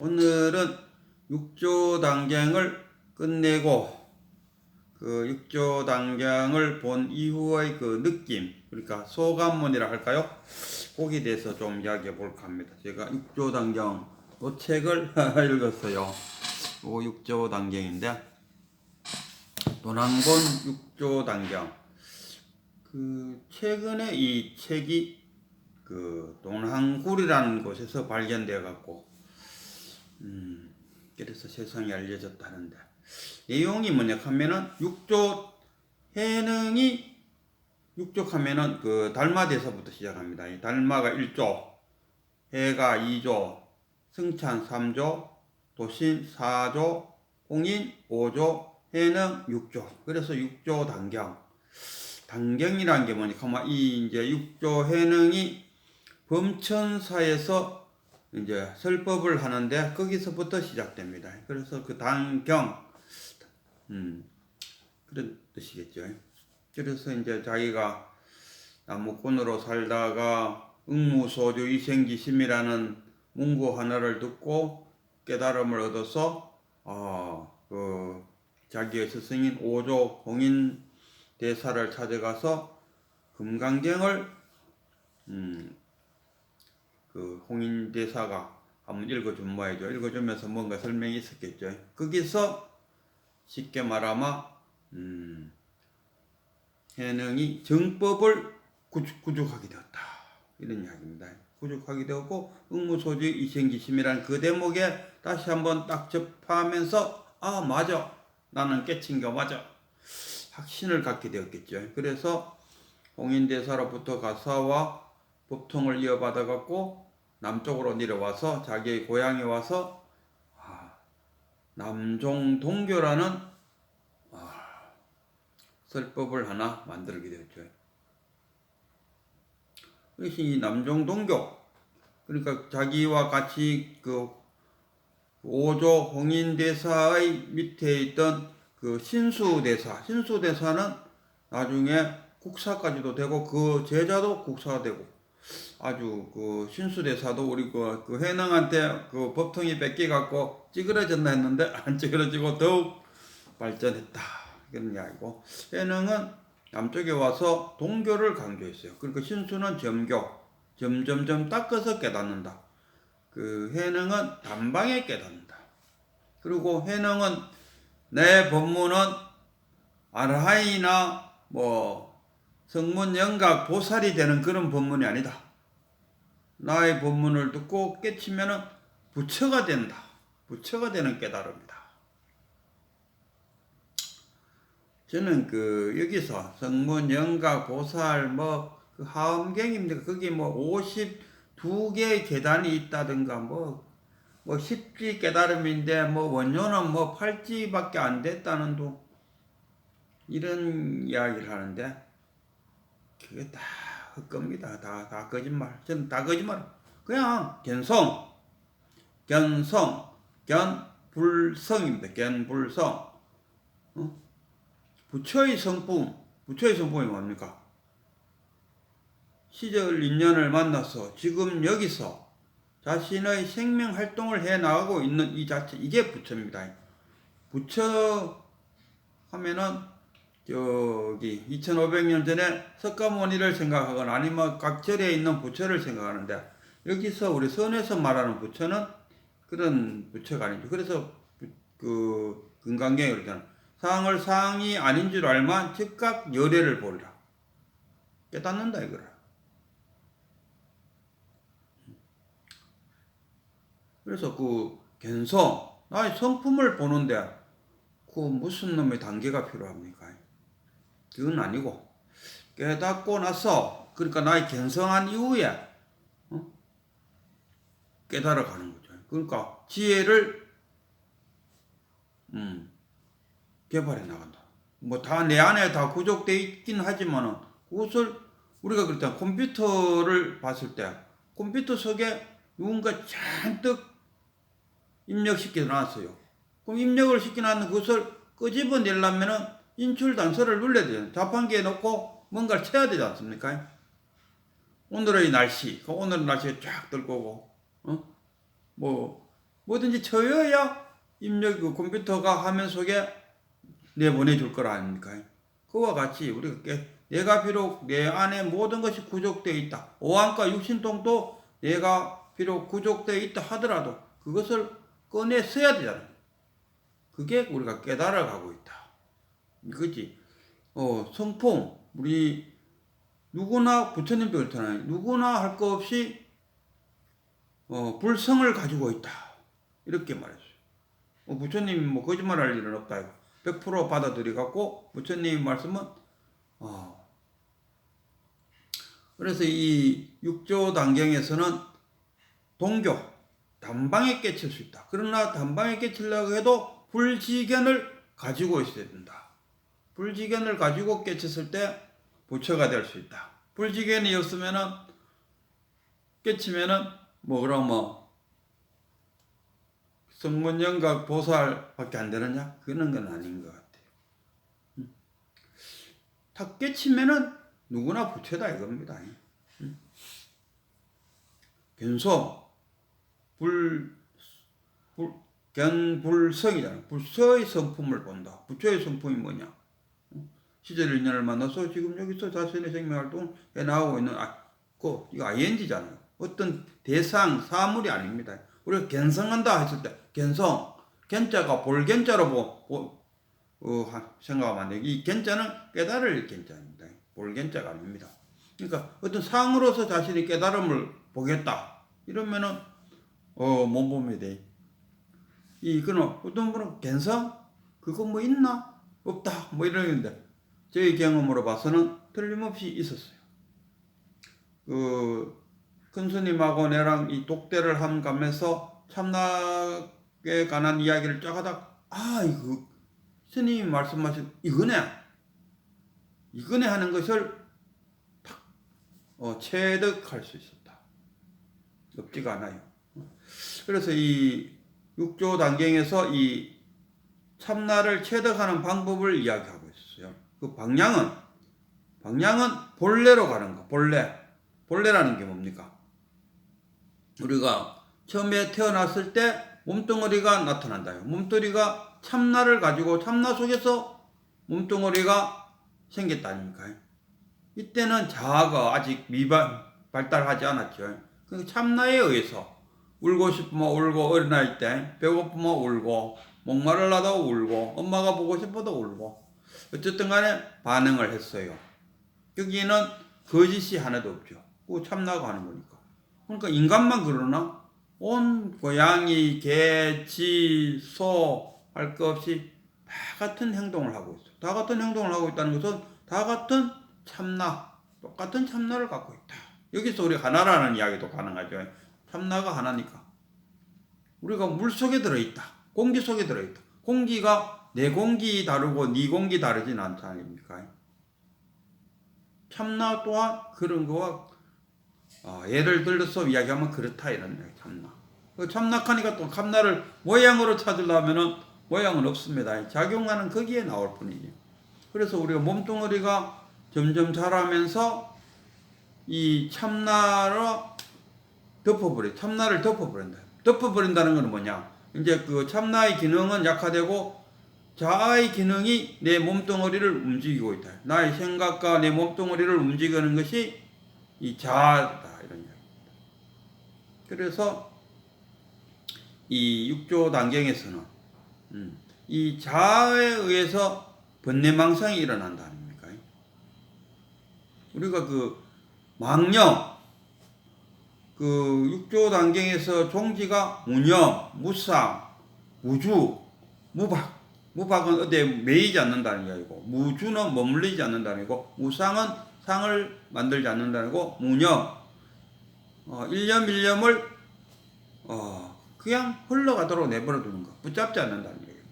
오늘은 육조 단경을 끝내고 그 육조 단경을 본 이후의 그 느낌 그러니까 소감문이라 할까요? 거기에 대해서 좀 이야기해 볼까 합니다. 제가 육조 단경 이 책을 읽었어요. 요 육조 단경인데 도난곤 육조 단경 그 최근에 이 책이 그 동항굴이라는 곳에서 발견되어 갖고 음 그래서 세상에 알려졌다는데 내용이 뭐냐 하면은 육조 해능이 육족하면은 그 달마대사부터 시작합니다. 이 달마가 1조, 해가 2조, 승찬 3조, 도신 4조, 홍인 5조, 해능 6조. 그래서 6조 단경. 단경이란 게 뭐냐 하면 이 이제 6조 해능이 범천사에서 이제 설법을 하는데 거기서부터 시작됩니다. 그래서 그 단경 음 그런 뜻이겠죠. 그래서 이제 자기가 나무꾼으로 살다가 응무소주 이생지심이라는 문구 하나를 듣고 깨달음을 얻어서 아그 자기의 스승인 오조 공인 대사를 찾아가서 금강경을 음, 그 홍인 대사가 한번 읽어준 모양이죠. 읽어주면서 뭔가 설명이 있었겠죠. 거기서 쉽게 말하면 음, 해능이 정법을 구축, 구축하게 되었다. 이런 이야기입니다. 구축하게 되었고 응무소지 이생기심이라는 그 대목에 다시 한번 딱 접하면서 아 맞아 나는 깨친 거 맞아 확신을 갖게 되었겠죠. 그래서 홍인대사로부터 가사와 법통을 이어받아 갖고 남쪽으로 내려와서 자기의 고향에 와서 아, 남종동교라는 아, 설법을 하나 만들게 되었죠. 이 남종동교 그러니까 자기와 같이 그 오조 홍인대사의 밑에 있던 그 신수대사 신수대사는 나중에 국사까지도 되고 그 제자도 국사가 되고 아주 그 신수대사도 우리 그, 그 해능한테 그 법통이 뺏겨갖고 찌그러졌나 했는데 안 찌그러지고 더욱 발전했다 그런 이야기고 해능은 남쪽에 와서 동교를 강조했어요. 그러니까 신수는 점교 점점점 닦아서 깨닫는다. 그 해능은 단방에 깨닫는다. 그리고 해능은 내 법문은 아르하이나 뭐 성문 영각 보살이 되는 그런 법문이 아니다. 나의 법문을 듣고 깨치면은 부처가 된다. 부처가 되는 깨달음이다. 저는 그 여기서 성문 영각 보살 뭐 그 하엄경입니다. 거기 뭐 52개의 계단이 있다든가 뭐, 뭐 십지 깨달음인데 뭐 원료는 뭐 팔지밖에 안 됐다는 도 이런 이야기를 하는데 그게 다 헛겁니다. 다, 다 거짓말. 저는 다 거짓말. 그냥 견성, 견성, 견불성입니다. 견불성. 어? 부처의 성품, 부처의 성품이 뭡니까? 시절 인연을 만나서 지금 여기서 자신의 생명 활동을 해 나가고 있는 이 자체, 이게 부처입니다. 부처 하면은 저기 2500년 전에 석가모니를 생각하거나 아니면 각 절에 있는 부처를 생각하는데 여기서 우리 선에서 말하는 부처는 그런 부처가 아니죠. 그래서 그 금강경에 그러잖아. 상을 상이 아닌 줄 알만 즉각 열애를 보리라. 깨닫는다 이거라. 그래서 그 견성 나의 성품을 보는데 그 무슨 놈의 단계가 필요합니까? 그건 아니고 깨닫고 나서 그러니까 나의 견성한 이후에 어? 깨달아 가는 거죠. 그러니까 지혜를 음, 개발해 나간다. 뭐 다 내 안에 다 구족돼 있긴 하지만은 그것을 우리가 그랬잖아. 컴퓨터를 봤을 때 컴퓨터 속에 누군가 잔뜩 입력시켜 놨어요. 그럼 입력을 시켜 놨는 그것을 끄집어내려면은 인출 단서를 눌러야 돼요. 자판기에 넣고 뭔가를 쳐야 되지 않습니까? 오늘의 날씨, 그 오늘 날씨가 쫙 들고 어? 뭐, 뭐든지 쳐여야 입력 그 컴퓨터가 화면 속에 내보내줄 거라 아닙니까? 그와 같이 우리가 깨- 내가 비록 내 안에 모든 것이 구족되어 있다. 오한과 육신통도 내가 비록 구족되어 있다 하더라도 그것을 꺼내 써야 되잖아요. 그게 우리가 깨달아 가고 있다. 그지? 어, 성품, 우리 누구나 부처님도 그렇잖아요. 누구나 할거 없이 어, 불성을 가지고 있다. 이렇게 말했어요. 어, 부처님이 뭐 거짓말할 일은 없다. 이거. 100% 받아들여 갖고 부처님 말씀은 어. 그래서 이 육조 단경에서는 동교 단방에 깨칠 수 있다. 그러나 단방에 깨치려고 해도 불지견을 가지고 있어야 된다. 불지견을 가지고 깨쳤을 때 부처가 될 수 있다. 불지견이 없으면은 깨치면은 뭐 그럼 뭐 성문영각 보살밖에 안 되느냐? 그런 건 아닌 것 같아요. 음. 다 깨치면은 누구나 부처다 이겁니다. 음. 변소 불, 불 견불성이잖아. 불서의 성품을 본다. 부처의 성품이 뭐냐? 음. 시절 인연을 만나서 지금 여기서 자신의 생명활동에 나오고 있는 아, 그 이거 ING잖아요. 어떤 대상 사물이 아닙니다. 우리가 견성한다 했을 때 견성 견자가 볼견자로 보, 보 어, 하- 생각하면 안 돼. 이 견자는 깨달을 견자입니다. 볼견자가 아닙니다. 그러니까 어떤 상으로서 자신이 깨달음을 보겠다 이러면은 어못 보면 돼. 이 그는 어떤 분은 견성 그거 뭐 있나 없다 뭐 이러는데 저희 경험으로 봐서는 틀림없이 있었어요. 그 큰스님하고 내랑 이 독대를 함 가면서 참나에 관한 이야기를 쫙 하다 아 이거 스님이 말씀하신 이거네. 이거네 하는 것을 탁 어, 체득할 수 있었다. 없지가 않아요. 그래서 이 육조 단경에서 이 참나를 체득하는 방법을 이야기하고 그 방향은 방향은 본래로 가는 거 본래 본래라는 게 뭡니까 우리가 처음에 태어났을 때 몸뚱어리가 나타난다요. 몸뚱어리가 참나를 가지고 참나 속에서 몸뚱어리가 생겼다 아닙니까? 이때는 자아가 아직 미발 발달하지 않았죠. 그 참나에 의해서 울고 싶으면 울고 어린아이 때 배고프면 울고 목마르다도 울고 엄마가 보고 싶어도 울고 어쨌든 간에 반응을 했어요. 여기는 거짓이 하나도 없죠. 그 참나가 하는 거니까. 그러니까 인간만 그러나 온 고양이, 개, 쥐, 소할 것 없이 다 같은 행동을 하고 있어. 다 같은 행동을 하고 있다는 것은 다 같은 참나, 똑같은 참나를 갖고 있다. 여기서 우리 하나라는 이야기도 가능하죠. 참나가 하나니까. 우리가 물 속에 들어있다. 공기 속에 들어있다. 공기가 내 공기 다르고 네 공기 다르진 않다 아닙니까? 참나 또한 그런 거와 어, 예를 들어서 이야기하면 그렇다 이런 이야기 참나. 그 참나하니까 또 참나를 모양으로 찾으려면은 모양은 없습니다. 작용하는 거기에 나올 뿐이지. 그래서 우리가 몸뚱어리가 점점 자라면서 이 참나로 덮어버려, 참나를 덮어버린다. 덮어버린다는 건 뭐냐? 이제 그 참나의 기능은 약화되고 자아의 기능이 내 몸뚱어리를 움직이고 있다. 나의 생각과 내 몸뚱어리를 움직이는 것이 이 자아다 이런 이야기입니다. 그래서 이 육조 단경에서는 음, 이 자아에 의해서 번뇌망상이 일어난다 아닙니까? 우리가 그 망령 그 육조 단경에서 종지가 무념, 무상, 무주, 무박 무박은 어디에 매이지 않는다는 게 아니고 무주는 머물리지 않는다는 거고 무상은 상을 만들지 않는다는 거고 무념 어, 일념 일념을 어, 그냥 흘러가도록 내버려 두는 거 붙잡지 않는다는 얘기예요.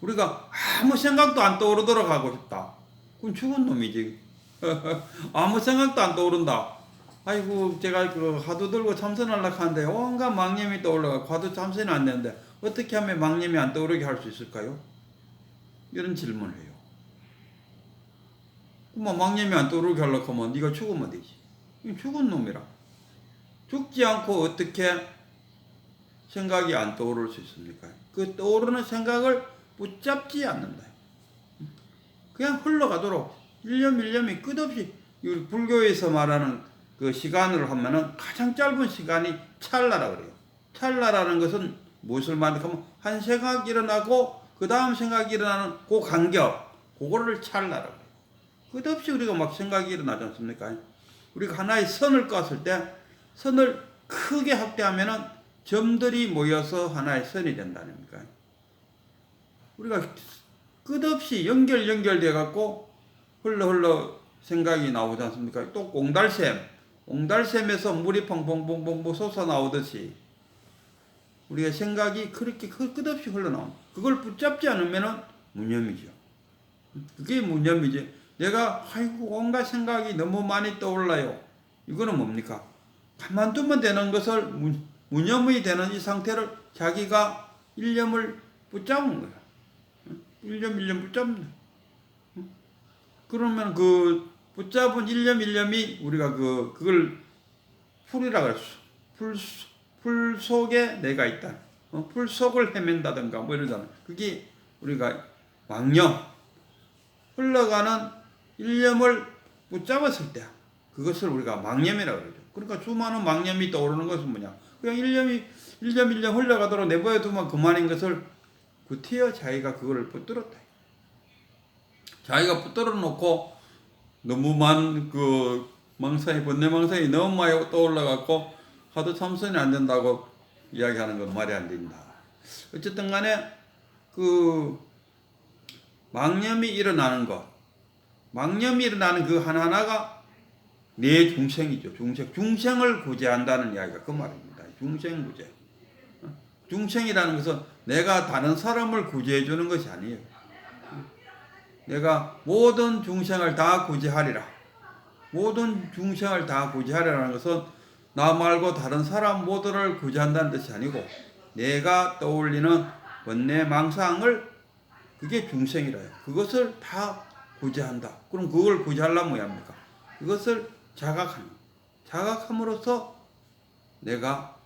우리가 아무 생각도 안 떠오르도록 하고 싶다. 그럼 죽은 놈이지. 아무 생각도 안 떠오른다. 아이고 제가 그 화두 들고 참선하려고 하는데 온갖 망념이 떠올라가 화두 참선이 안 되는데 어떻게 하면 망념이 안 떠오르게 할 수 있을까요? 이런 질문을 해요. 뭐 망념이 안 떠오르게 하려고 하면 네가 죽으면 되지. 죽은 놈이라. 죽지 않고 어떻게 생각이 안 떠오를 수 있습니까? 그 떠오르는 생각을 붙잡지 않는다. 그냥 흘러가도록 일념 일념이 끝없이 우리 불교에서 말하는 그 시간으로 하면은 가장 짧은 시간이 찰나라 그래요. 찰나라는 것은 무엇을 말하면 한 생각 일어나고 그 다음 생각이 일어나는 그 간격 그거를 찰나라 그래요. 끝없이 우리가 막 생각이 일어나지 않습니까? 우리가 하나의 선을 껐을 때 선을 크게 확대하면은 점들이 모여서 하나의 선이 된다는 겁니까? 우리가 끝없이 연결 연결돼 갖고 흘러 흘러 생각이 나오지 않습니까? 또 옹달샘, 옹달샘에서 물이 펑펑펑펑 솟아 나오듯이 우리가 생각이 그렇게 끝- 끝없이 흘러나온 그걸 붙잡지 않으면은 무념이죠. 그게 무념이지. 내가 아이고 온갖 생각이 너무 많이 떠올라요. 이거는 뭡니까? 가만두면 되는 것을 무, 무념이 되는 이 상태를 자기가 일념을 붙잡은 거야. 응? 일념 일념 붙잡는? 그러면 그 붙잡은 일념 일념이 우리가 그 그걸 풀이라 그랬어. 풀, 풀 속에 내가 있다. 어? 풀 속을 헤맨다든가 뭐 이러잖아. 그게 우리가 망념 흘러가는 일념을 붙잡았을 때 그것을 우리가 망념이라고 그러죠. 그러니까 수많은 망념이 떠오르는 것은 뭐냐? 그냥 일념이 일념 일념 흘러가도록 내버려 두면 그만인 것을 구태여 자기가 그거를 붙들었다. 자기가 붙들어 놓고 너무 많그 망상이 번뇌 망상이 너무 많이 떠올라 갖고 하도 참선이 안 된다고 이야기하는 건 말이 안 된다. 어쨌든 간에 그 망념이 일어나는 것, 망념이 일어나는 그 하나하나가 내 중생이죠. 중생. 중생을 구제한다는 이야기가 그 말입니다. 중생 구제. 어? 중생이라는 것은 내가 다른 사람을 구제해 주는 것이 아니에요. 내가 모든 중생을 다 구제하리라. 모든 중생을 다 구제하리라는 것은 나 말고 다른 사람 모두를 구제한다는 뜻이 아니고 내가 떠올리는 번뇌 망상을 그게 중생이라요. 그것을 다 구제한다. 그럼 그걸 구제하려면 뭐야 합니까? 그것을 자각하는 자각함으로써 내가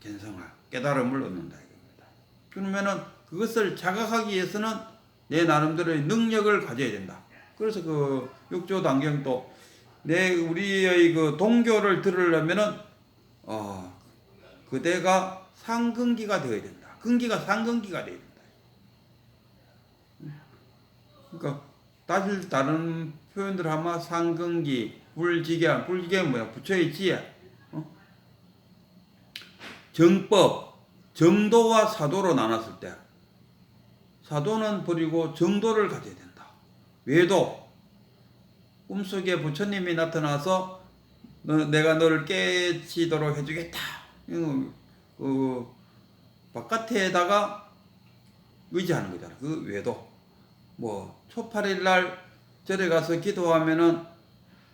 견성할 깨달음을 얻는다 이겁니다. 그러면은 그것을 자각하기 위해서는 내 나름대로의 능력을 가져야 된다. 그래서 그 육조 단경도 내 우리의 그 동교를 들으려면은 어 그대가 상근기가 되어야 된다. 근기가 상근기가 되어야 된다. 그러니까 다시 다른 표현들 하면 상근기, 불지견, 불지견 뭐야? 부처의 지혜, 어? 정법, 정도와 사도로 나눴을 때 사도는 버리고 정도를 가져야 된다. 외도, 꿈속에 부처님이 나타나서 너, 내가 너를 깨치도록 해주겠다. 이거, 그 바깥에다가 의지하는 거잖아. 그 외도. 뭐 초팔일 날 절에 가서 기도하면은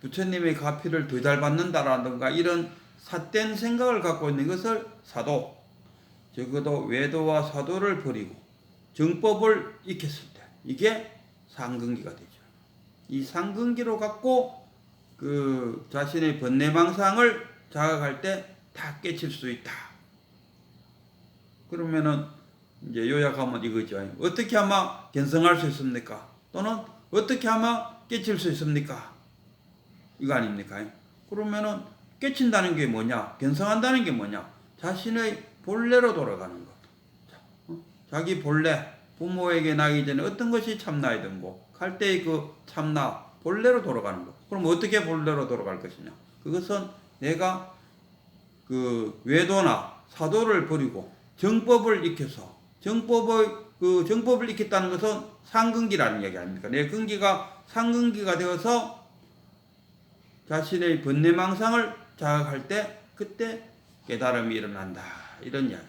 부처님의 가피를 더 잘 받는다라든가 이런 삿된 생각을 갖고 있는 것을 사도 적어도 외도와 사도를 버리고 정법을 익혔을 때 이게 상근기가 되죠. 이 상근기로 갖고 그 자신의 번뇌망상을 자각할 때 다 깨칠 수 있다. 그러면은 이제 요약하면 이거죠. 어떻게 하면 견성할 수 있습니까? 또는 어떻게 하면 깨칠 수 있습니까? 이거 아닙니까? 그러면은 깨친다는 게 뭐냐? 견성한다는 게 뭐냐? 자신의 본래로 돌아가는 것. 자, 어? 자기 본래, 부모에게 나기 전에 어떤 것이 참나이든 고, 갈 때의 그 참나, 본래로 돌아가는 것. 그럼 어떻게 본래로 돌아갈 것이냐? 그것은 내가 그 외도나 사도를 버리고 정법을 익혀서 정법의 그 정법을 익혔다는 것은 상근기라는 얘기 아닙니까? 내 근기가 상근기가 되어서 자신의 번뇌망상을 자각할 때 그때 깨달음이 일어난다 이런 이야기.